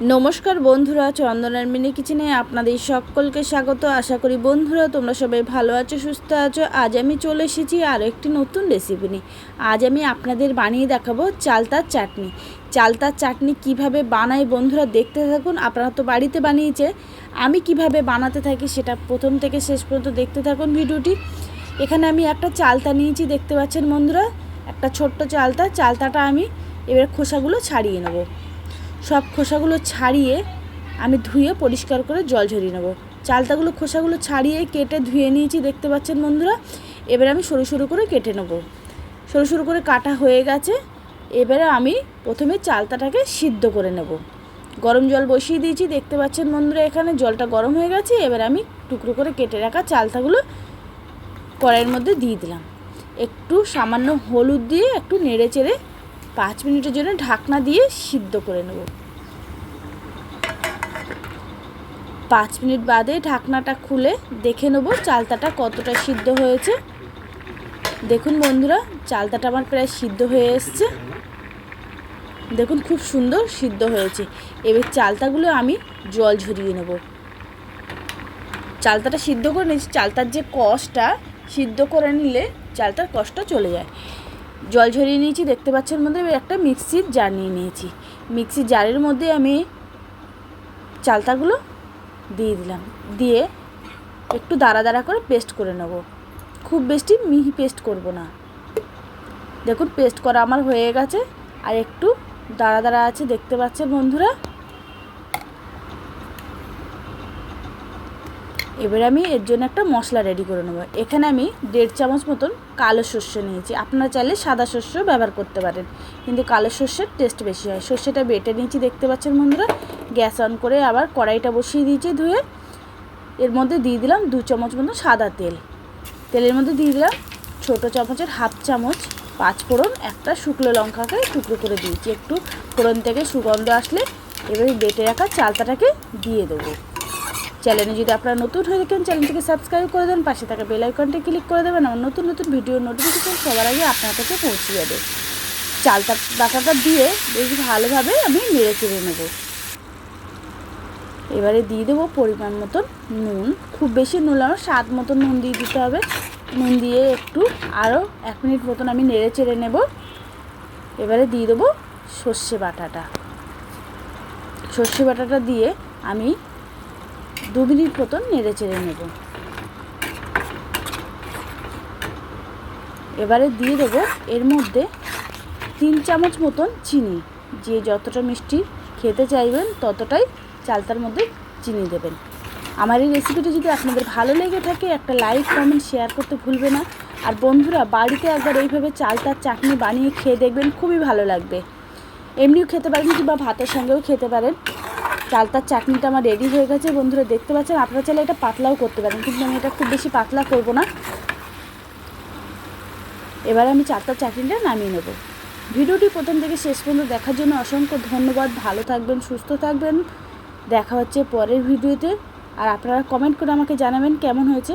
নমস্কার বন্ধুরা চন্দনার মিনি কিচেনে আপনাদের সকলকে স্বাগত। আশা করি বন্ধুরা, তোমরা সবাই ভালো আছো, সুস্থ আছো। আজ আমি চলে এসেছি আরও একটি নতুন রেসিপি নিয়ে। আজ আমি আপনাদের বানিয়ে দেখাবো চালতার চাটনি। চালতার চাটনি কীভাবে বানাই বন্ধুরা দেখতে থাকুন। আপনারা তো বাড়িতে বানিয়েছে। আমি কীভাবে বানাতে থাকি সেটা প্রথম থেকে শেষ পর্যন্ত দেখতে থাকুন ভিডিওটি। এখানে আমি একটা চালতা নিয়েছি, দেখতে পাচ্ছেন বন্ধুরা? একটা ছোট্ট চালতা। চালতাটা আমি এবার খোসাগুলো ছাড়িয়ে নেব। সব খোসাগুলো ছাড়িয়ে আমি ধুয়ে পরিষ্কার করে জল ঝরিয়ে নেব। চালতাগুলো খোসাগুলো ছাড়িয়ে কেটে ধুয়ে নিয়েছি, দেখতে পাচ্ছেন বন্ধুরা? এবারে আমি সরু সরু করে কেটে নেব। সরু সরু করে কাটা হয়ে গেছে। এবারে আমি প্রথমে চালতাটাকে সিদ্ধ করে নেব। গরম জল বসিয়ে দিয়েছি, দেখতে পাচ্ছেন বন্ধুরা এখানে জলটা গরম হয়ে গেছে। এবার আমি টুকরো করে কেটে রাখা চালতাগুলো কড়াইয়ের মধ্যে দিয়ে দিলাম। একটু সামান্য হলুদ দিয়ে একটু নেড়ে চেড়ে পাঁচ মিনিটের জন্য ঢাকনা দিয়ে সিদ্ধ করে নেব। পাঁচ মিনিট বাদে ঢাকনাটা খুলে দেখে নেব চালতাটা কতটা সিদ্ধ হয়েছে। দেখুন বন্ধুরা, চালতাটা আমার প্রায় সিদ্ধ হয়ে এসছে। দেখুন খুব সুন্দর সিদ্ধ হয়েছে। এবার চালতাগুলো আমি জল ঝরিয়ে নেব। চালতাটা সিদ্ধ করে নিয়েছি। চালতার যে কষটা সিদ্ধ করে নিলে চালতার কষটা চলে যায়। জল ঝরিয়ে নিয়েছি, দেখতে পাচ্ছেন মধ্যে একটা মিক্সির জার নিয়ে নিয়েছি। মিক্সির জারের মধ্যে আমি চালতাগুলো দিয়ে দিলাম। দিয়ে একটু দাঁড়া দাঁড়া করে পেস্ট করে নেব। খুব বেশি মিহি পেস্ট করব না। দেখুন, পেস্ট করা আমার হয়ে গেছে। আর একটু দাঁড়া দাঁড়া আছে, দেখতে পাচ্ছেন বন্ধুরা। এবার আমি এর জন্য একটা মশলা রেডি করে নেব। এখানে আমি দেড় চামচ মতন কালো শস্য নিয়েছি। আপনারা চাইলে সাদা শস্য ব্যবহার করতে পারেন, কিন্তু কালো শস্যের টেস্ট বেশি হয়। শস্যটা বেটে নিয়েছি, দেখতে পাচ্ছেন বন্ধুরা। গ্যাস অন করে আবার কড়াইটা বসিয়ে দিয়েছি ধুয়ে। এর মধ্যে দিয়ে দিলাম দু চামচ মতন সাদা তেল। তেলের মধ্যে দিয়ে দিলাম ছোটো চামচের হাফ চামচ পাঁচ ফোড়ন একটা শুকনো লঙ্কাকে টুকরো করে দিয়েছি। একটু ফোড়ন থেকে সুগন্ধ আসলে এবারে বেটে রাখা চালতাটাকে দিয়ে দেবো। চ্যানেলে যদি আপনারা নতুন হয়ে থাকেন, চ্যানেলটিকে সাবস্ক্রাইব করে দেন, পাশে থাকা বেল আইকনটি ক্লিক করে দেবেন আমার নতুন নতুন ভিডিও নোটিফিকেশন সবার আগে আপনার কাছে পৌঁছে যাবে। চালটা বাটাটা দিয়ে বেশ ভালোভাবে আমি নেড়ে চেড়ে নেব। এবারে দিয়ে দেবো পরিমাণ মতন নুন। খুব বেশি নুন আমার স্বাদ মতন নুন দিয়ে দিতে হবে। নুন দিয়ে একটু আরও এক মিনিট মতন আমি নেড়ে চেড়ে নেব। এবারে দিয়ে দেবো সর্ষে বাটাটা। সর্ষে বাটাটা দিয়ে আমি দু মিনিট মতন নেড়ে চেড়ে নেব। এবারে দিয়ে দেবো এর মধ্যে তিন চামচ মতন চিনি। যে যতটা মিষ্টি খেতে চাইবেন, ততটাই চালতার মধ্যে চিনি দেবেন। আমার এই রেসিপিটি যদি আপনাদের ভালো লেগে থাকে, একটা লাইক কমেন্ট শেয়ার করতে ভুলবে না। আর বন্ধুরা, বাড়িতে একবার এইভাবে চালতার চাটনি বানিয়ে খেয়ে দেখবেন, খুবই ভালো লাগবে। এমনিও খেতে পারেন, কিংবা ভাতের সঙ্গেও খেতে পারেন। চালতার চাটনিটা আমার রেডি হয়ে গেছে। বন্ধুরা, দেখতে পাচ্ছেন? আপনারা চাইলে এটা পাতলাও করতে পারেন, কিন্তু আমি এটা খুব বেশি পাতলা করব না। এবার আমি চালতার চাটনিটা নামিয়ে নেব। ভিডিওটি প্রথম থেকে শেষ পর্যন্ত দেখার জন্য অসংখ্য ধন্যবাদ। ভালো থাকবেন, সুস্থ থাকবেন। দেখা হচ্ছে পরের ভিডিওতে। আর আপনারা কমেন্ট করে আমাকে জানাবেন কেমন হয়েছে।